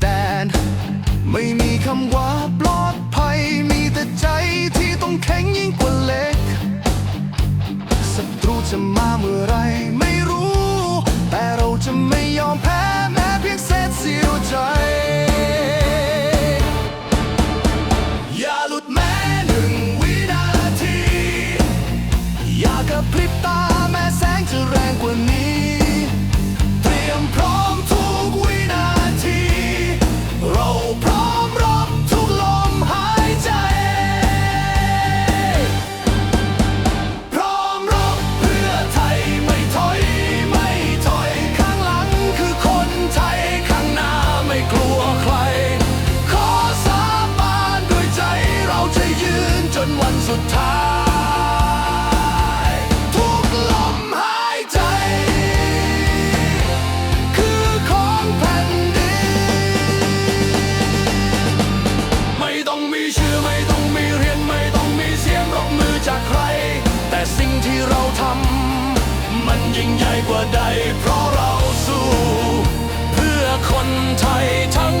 แดน ไม่มีคำว่าปลอดภัย มีแต่ใจที่ต้องแข็งยิ่งกว่าเหล็กศัตรูจะมาเมื่อไรไม่ สุดท้าย ทุกลมหายใจ คือของแผ่นดิน ไม่ต้องมีชื่อไม่ต้องมีเรียนไม่ต้องมีเสียงรบมือจากใคร แต่สิ่งที่เราทำมันยิ่งใหญ่กว่าใด เพราะเราสู้ เพื่อคนไทยทั้ง